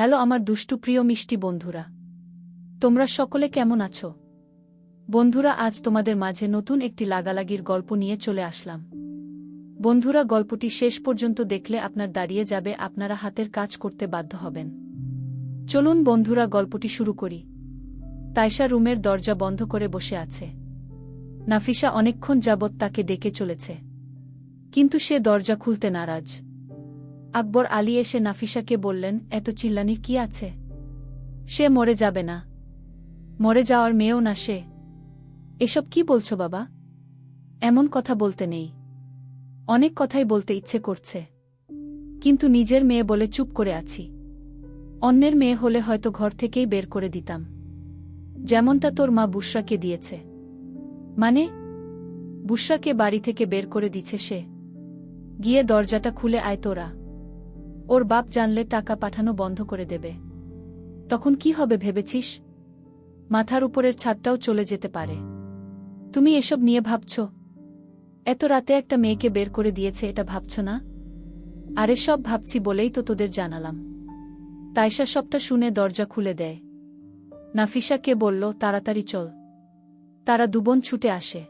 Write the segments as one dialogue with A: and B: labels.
A: Hello আমার দুষ্টু প্রিয় মিষ্টি বন্ধুরা। তোমরা সকলে কেমন আছো? বন্ধুরা, আজ তোমাদের মাঝে নতুন একটি লাগালাগির গল্প নিয়ে চলে আসলাম। বন্ধুরা, গল্পটি শেষ পর্যন্ত দেখলে আপনার দাঁড়িয়ে যাবে, আপনারা হাতের কাজ করতে বাধ্য হবেন। চলুন বন্ধুরা, গল্পটি শুরু করি। তাইশা রুমের দরজা বন্ধ করে বসে আছে। নাফিসা অনেকক্ষণ যাবৎ তাকে ডেকে চলেছে। কিন্তু সে দরজা খুলতে নারাজ। আকবর আলী এসে নাফিসাকে বললেন, এত চিল্লানির কি আছে? সে মরে যাবে না। মরে যাওয়ার মেয়েও না সে। এসব কি বলছো বাবা? এমন কথা বলতে নেই। অনেক কথাই বলতে ইচ্ছে করছে। কিন্তু নিজের মেয়ে বলে চুপ করে আছি। অন্যের মেয়ে হলে হয়তো ঘর থেকেই বের করে দিতাম। যেমনটা তোর মা বুসরাকে দিয়েছে। মানে বুসরাকে বাড়ি থেকে বের করে দিচ্ছে সে। গিয়ে দরজাটা খুলে আয় তোরা। ওর বাপ জানলে টাকা পাঠানো বন্ধ করে দেবে। তখন কি হবে ভেবেছিস? মাথার উপরের ছাদটাও চলে যেতে পারে। তুমি এসব নিয়ে ভাবছ? এত রাতে একটা মেয়েকে বের করে দিয়েছে এটা ভাবছ না? আরে সব ভাবছি বলেই তো তোদের জানালাম। তাইশা সবটা শুনে দরজা খুলে দেয়। নাফিসাকে বলল, তাড়াতাড়ি চল। তারা দুবন ছুটে আসে।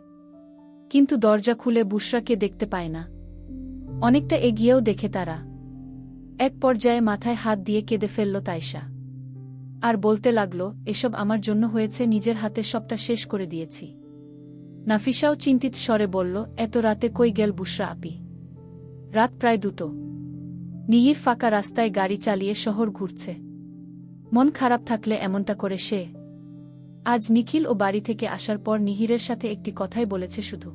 A: কিন্তু দরজা খুলে বুসরাকে দেখতে পায় না। অনেকটা এগিয়েও দেখে তারা। এক পর্যায়ে মাথায় হাত দিয়ে কেঁদে ফেলল তাইশা। আর বলতে লাগল, এসব আমার জন্য হয়েছে, নিজের হাতে সবটা শেষ করে দিয়েছি। নাফিসাও চিন্তিত স্বরে বলল, এত রাতে কই গেল বুসরা আপি? রাত প্রায় দুটো। নিহির ফাঁকা রাস্তায় গাড়ি চালিয়ে শহর ঘুরছে। মন খারাপ থাকলে এমনটা করে সে। আজ নিখিল ও বাড়ি থেকে আসার পর নিহিরের সাথে একটি কথাই বলেছে শুধু।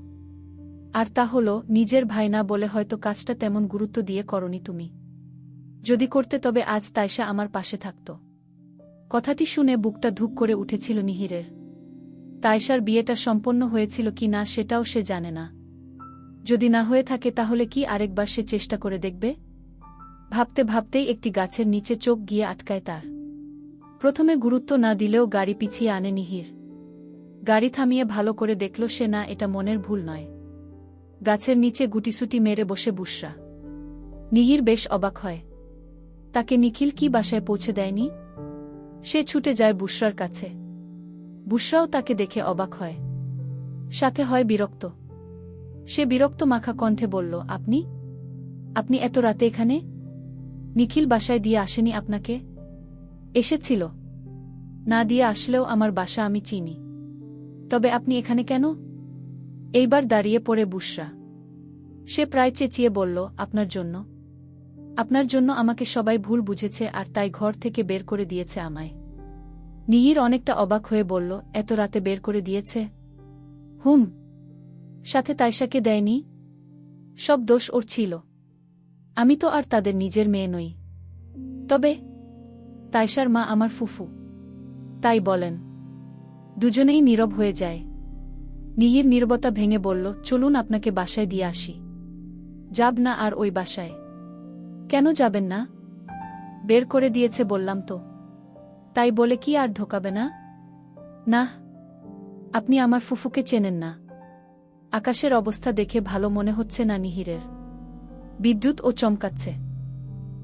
A: আর তা হল, নিজের ভাই না বলে হয়তো কাজটা তেমন গুরুত্ব দিয়ে করনি তুমি। যদি করতে তবে আজ তাইশা আমার পাশে থাকত। কথাটি শুনে বুকটা ধুক করে উঠেছিল নিহিরের। তাইশার বিয়েটা সম্পন্ন হয়েছিল কি না সেটাও সে জানে না। যদি না হয়ে থাকে তাহলে কি আরেকবার সে চেষ্টা করে দেখবে? ভাবতে ভাবতেই একটি গাছের নিচে চোখ গিয়ে আটকায় তার। প্রথমে গুরুত্ব না দিলেও গাড়ি পিছিয়ে আনে নিহির। গাড়ি থামিয়ে ভালো করে দেখল সে না, এটা মনের ভুল নয়। গাছের নিচে গুটিসুটি মেরে বসে বুসরা। নিহির বেশ অবাক হয়। তাকে নিখিল কি বাসায় পৌঁছে দেয়নি? সে ছুটে যায় বুসরার কাছে। বুসরাও তাকে দেখে অবাক হয়। সাথে হয় বিরক্ত। সে বিরক্ত মাখা কণ্ঠে বলল, আপনি? আপনি এত রাতে এখানে? নিখিল বাসায় দিয়ে আসেনি আপনাকে? এসেছিল। না দিয়ে আসলেও আমার বাসা আমি চিনি। তবে আপনি এখানে কেন? এইবার দাঁড়িয়ে পড়ে বুসরা। সে প্রায় চেঁচিয়ে বলল, আপনার জন্য। আপনার জন্য আমাকে সবাই ভুল বুঝেছে আর তাই ঘর থেকে বের করে দিয়েছে আমায়। নিহির অনেকটা অবাক হয়ে বলল, এত রাতে বের করে দিয়েছে? হুম। সাথে তাইশাকে দেয়নি? সব দোষ ওর ছিল। আমি তো আর তাদের নিজের মেয়ে নই। তবে তাইশার মা আমার ফুফু। তাই বলেন। দুজনেই নীরব হয়ে যায়। নিহির নীরবতা ভেঙে বলল, চলুন আপনাকে বাসায় দিয়ে আসি। যাব না আর ওই বাসায়। কেন যাবেন না? বের করে দিয়েছে বললাম তো। তাই বলে কি আর ঢোকাবে না? না, আপনি আমার ফুফুকে চেনেন না। আকাশের অবস্থা দেখে ভালো মনে হচ্ছে না নিহিরের। বিদ্যুৎ ও চমকাচ্ছে।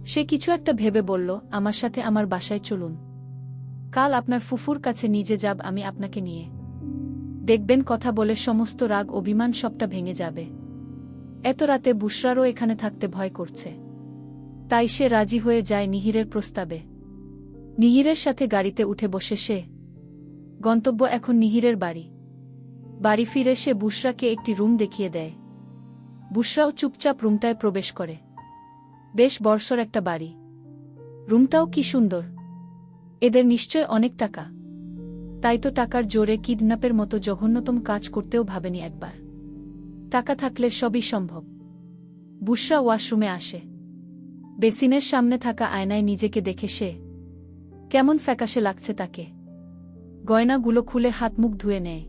A: সে কিছু একটা ভেবে বলল, আমার সাথে আমার বাসায় চলুন। কাল আপনার ফুফুর কাছে নিজে যাব আমি আপনাকে নিয়ে। দেখবেন কথা বলে সমস্ত রাগ, অভিমান সবটা ভেঙে যাবে। এত রাতে বুসরারও এখানে থাকতে ভয় করছে। তাই সে রাজি হয়ে যায় নিহিরের প্রস্তাবে। নিহিরের সাথে গাড়িতে উঠে বসে সে। গন্তব্য এখন নিহিরের বাড়ি। বাড়ি ফিরে সে বুসরাকে একটি রুম দেখিয়ে দেয়। বুসরাও চুপচাপ রুমটায় প্রবেশ করে। বেশ বর্ষর একটা বাড়ি। রুমটাও কি সুন্দর। এদের নিশ্চয় অনেক টাকা। তাই তো টাকার জোরে কিডন্যাপের মতো জঘন্যতম কাজ করতেও ভাবেনি একবার। টাকা থাকলে সবই সম্ভব। বুসরা ওয়াশরুমে আসে। বেসিনের সামনে থাকা আয়নায় নিজেকে দেখে সে কেমন ফ্যাকাশে লাগছে তাকে। গয়নাগুলো খুলে হাত মুখ ধুয়ে নেয়।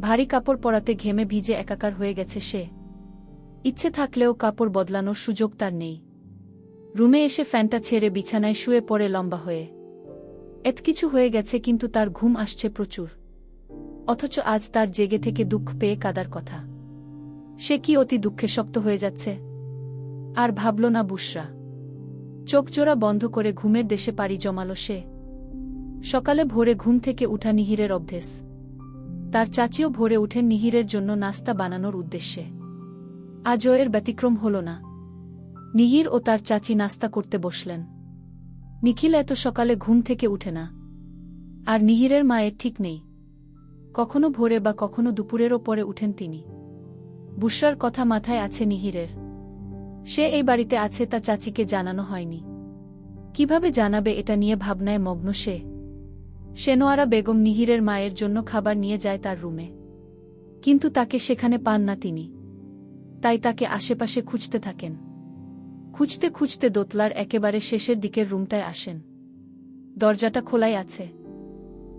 A: ভারী কাপড় পরাতে ঘেমে ভিজে একাকার হয়ে গেছে সে। ইচ্ছে থাকলেও কাপড় বদলানোর সুযোগ তার নেই। রুমে এসে ফ্যানটা ছেড়ে বিছানায় শুয়ে পড়ে লম্বা হয়ে। এত কিছু হয়ে গেছে কিন্তু তার ঘুম আসছে প্রচুর। অথচ আজ তার জেগে থেকে দুঃখ পেয়ে কাদার কথা। সে কি অতি দুঃখে শক্ত হয়ে যাচ্ছে? আর ভাবল না বুসরা। চোখজোড়া বন্ধ করে ঘুমের দেশে পাড়ি জমালো সে। সকালে ভোরে ঘুম থেকে উঠা নিহিরের অভ্যেস। তার চাচিও ভোরে উঠেন নিহিরের জন্য নাস্তা বানানোর উদ্দেশ্যে। আজও এর ব্যতিক্রম হল না। নিহির ও তার চাচি নাস্তা করতে বসলেন। নিখিল এত সকালে ঘুম থেকে উঠে না। আর নিহিরের মায়ের ঠিক নেই। কখনো ভোরে বা কখনো দুপুরেরও পরে উঠেন তিনি। বুসরার কথা মাথায় আছে নিহিরের। সে এই বাড়িতে আছে তা চাচিকে জানানো হয়নি। কীভাবে জানাবে এটা নিয়ে ভাবনায় মগ্ন সে? সেনোয়ারা বেগম নিহিরের মায়ের জন্য খাবার নিয়ে যায় তার রুমে। কিন্তু তাকে সেখানে পান না তিনি। তাই তাকে আশেপাশে খুঁজতে থাকেন। খুঁজতে খুঁজতে দোতলার একেবারে শেষের দিকের রুমটায় আসেন। দরজাটা খোলাই আছে।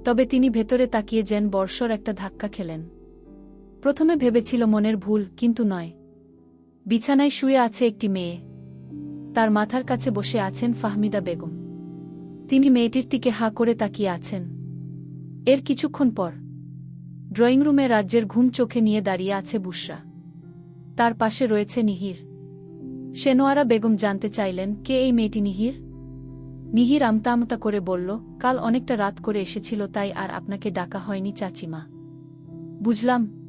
A: তবে তিনি ভেতরে তাকিয়ে যেন বর্ষর একটা ধাক্কা খেলেন। প্রথমে ভেবেছিল মনের ভুল, কিন্তু নয়। বিছানায় শুয়ে আছে একটি মেয়ে। তার মাথার কাছে বসে আছেন ফাহমিদা বেগম। তিনি মেয়েটির দিকে হা করে তাকিয়ে আছেন। এর কিছুক্ষণ পর, ড্রয়িং রুমে রাজ্যের ঘুম চোখে নিয়ে দাঁড়িয়ে আছে বুসরা তার পাশে রয়েছে নিহির। সেনোয়ারা বেগম জানতে চাইলেন, কে এই মেয়েটি নিহির? নিহির আমতা আমতা করে বলল, কাল অনেকটা রাত করে এসেছিল, তাই আর আপনাকে ডাকা হয়নি চাচিমা। বুঝলাম।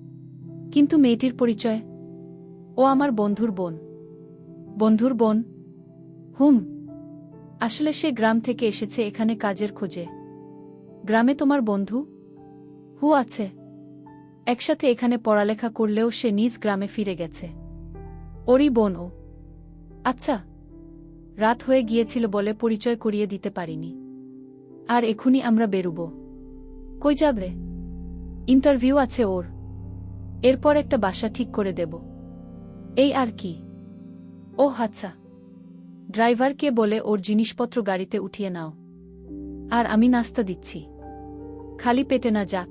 A: কিন্তু মেয়েটির পরিচয় ও আমার বন্ধুর বোন। বন্ধুর বোন? হুম। আসলে সে গ্রাম থেকে এসেছে এখানে কাজের খোঁজে। গ্রামে তোমার বন্ধু? হু, আছে। একসাথে এখানে পড়ালেখা করলেও সে নিজ গ্রামে ফিরে গেছে। ওরই বোন ও। আচ্ছা। রাত হয়ে গিয়েছিল বলে পরিচয় করিয়ে দিতে পারিনি। আর এখুনি আমরা বেরুব। কই যাবে? ইন্টারভিউ আছে ওর। এরপর একটা বাসা ঠিক করে দেব। এই আর কি? ও আচ্ছা। ড্রাইভারকে বলে ওর জিনিসপত্র গাড়িতে উঠিয়ে নাও। আর আমি নাস্তা দিচ্ছি। খালি পেটে না যাক।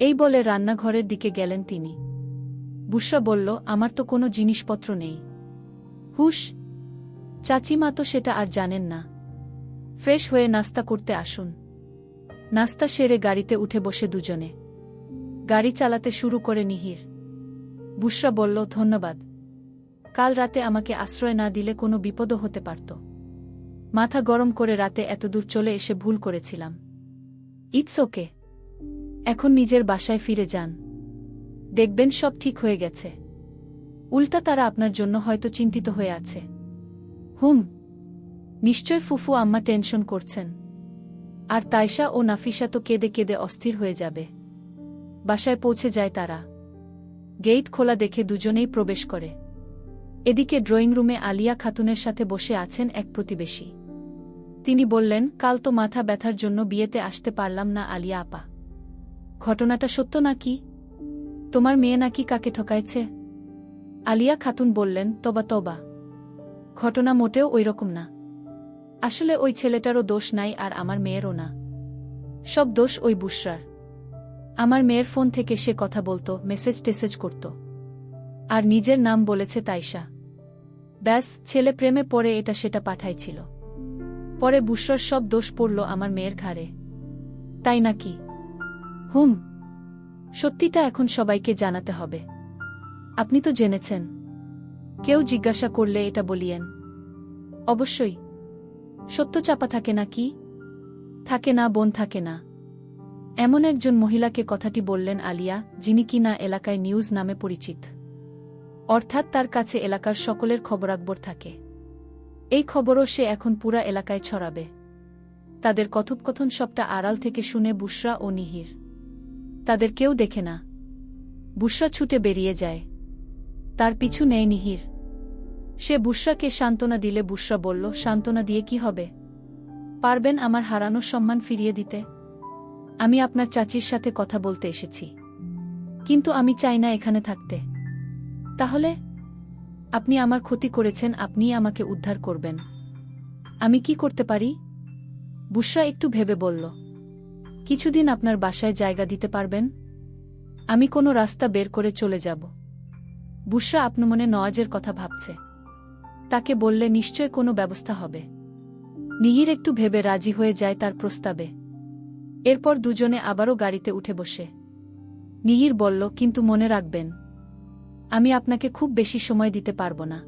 A: এই বলে রান্নাঘরের দিকে গেলেন তিনি। বুসরা বলল, আমার তো কোনো জিনিসপত্র নেই। হুশ। চাচিমা তো সেটা আর জানেন না। ফ্রেশ হয়ে নাস্তা করতে আসুন। নাস্তা সেরে গাড়িতে উঠে বসে দুজনে। গাড়ি চালাতে শুরু করে নিহির। বুসরা বলল, ধন্যবাদ। কাল রাতে আমাকে আশ্রয় না দিলে কোনো বিপদও হতে পারত। মাথা গরম করে রাতে এতদূর চলে এসে ভুল করেছিলাম। It's okay. এখন নিজের বাসায় ফিরে যান। দেখবেন সব ঠিক হয়ে গেছে। উল্টা তারা আপনার জন্য হয়তো চিন্তিত হয়ে আছে। হুম, নিশ্চয় ফুফু আম্মা টেনশন করছেন। আর তাইশা ও নাফিসা তো কেঁদে কেঁদে অস্থির হয়ে যাবে। বাসায় পৌঁছে যায় তারা। গেট খোলা দেখে দুজনেই প্রবেশ করে। এদিকে ড্রয়িং রুমে আলিয়া খাতুনের সাথে বসে আছেন এক প্রতিবেশী। তিনি বললেন, কাল তো মাথা ব্যথার জন্য বিয়েতে আসতে পারলাম না আলিয়া আপা। ঘটনাটা সত্য নাকি? তোমার মেয়ে নাকি কাকে ঠকাইছে? আলিয়া খাতুন বললেন, তবা তবা। ঘটনা মোটেও ওই রকম না। আসলে ওই ছেলেটারও দোষ নাই আর আমার মেয়েরও না। সব দোষ ওই বুসরার। আমার মেয়ের ফোন থেকে সে কথা বলতো, মেসেজ টেসেজ করত। আর নিজের নাম বলেছে তাইশা। ব্যাস, ছেলে প্রেমে পড়ে এটা সেটা পাঠাইছিল। পরে বুসরার সব দোষ পড়ল আমার মেয়ের ঘাড়ে। তাই নাকি? হুম। সত্যিটা এখন সবাইকে জানাতে হবে। আপনি তো জেনেছেন। কেউ জিজ্ঞাসা করলে এটা বলিয়েন। অবশ্যই। সত্য চাপা থাকে না কি? থাকে না, বোন থাকে না। এমন একজন মহিলাকে কথাটি বললেন আলিয়া, যিনি কিনা এলাকায় নিউজ নামে পরিচিত। অর্থাৎ তার কাছে এলাকার সকলের খবরাকবর থাকে। এই খবরও সে এখন পুরা এলাকায় ছড়াবে। তাদের কথোপকথন সবটা আড়াল থেকে শুনে বুসরা ও নিহির। তাদের কেউ দেখে না। বুসরা ছুটে বেরিয়ে যায়। তার পিছু নেয় নিহির। সে বুসরাকে সান্ত্বনা দিলে বুসরা বলল, সান্ত্বনা দিয়ে কি হবে? পারবেন আমার হারানোর সম্মান ফিরিয়ে দিতে? আমি আপনার চাচির সাথে কথা বলতে এসেছি। কিন্তু আমি চাই না এখানে থাকতে। তাহলে? আপনি আমার ক্ষতি করেছেন আপনিই আমাকে উদ্ধার করবেন। আমি কি করতে পারি? বুসরা একটু ভেবে বলল। কিছুদিন আপনার বাসায় জায়গা দিতে পারবেন? আমি কোনো রাস্তা বের করে চলে যাব। বুসরা আপন মনে নওয়াজের কথা ভাবছে। তাকে বললে নিশ্চয় কোনো ব্যবস্থা হবে। নিহির একটু ভেবে রাজি হয়ে যায় তার প্রস্তাবে। এরপর দুজনে আবারও গাড়িতে উঠে বসে। নিহির বলল, কিন্তু মনে রাখবেন, আমি আপনাকে খুব বেশি সময় দিতে পারব না।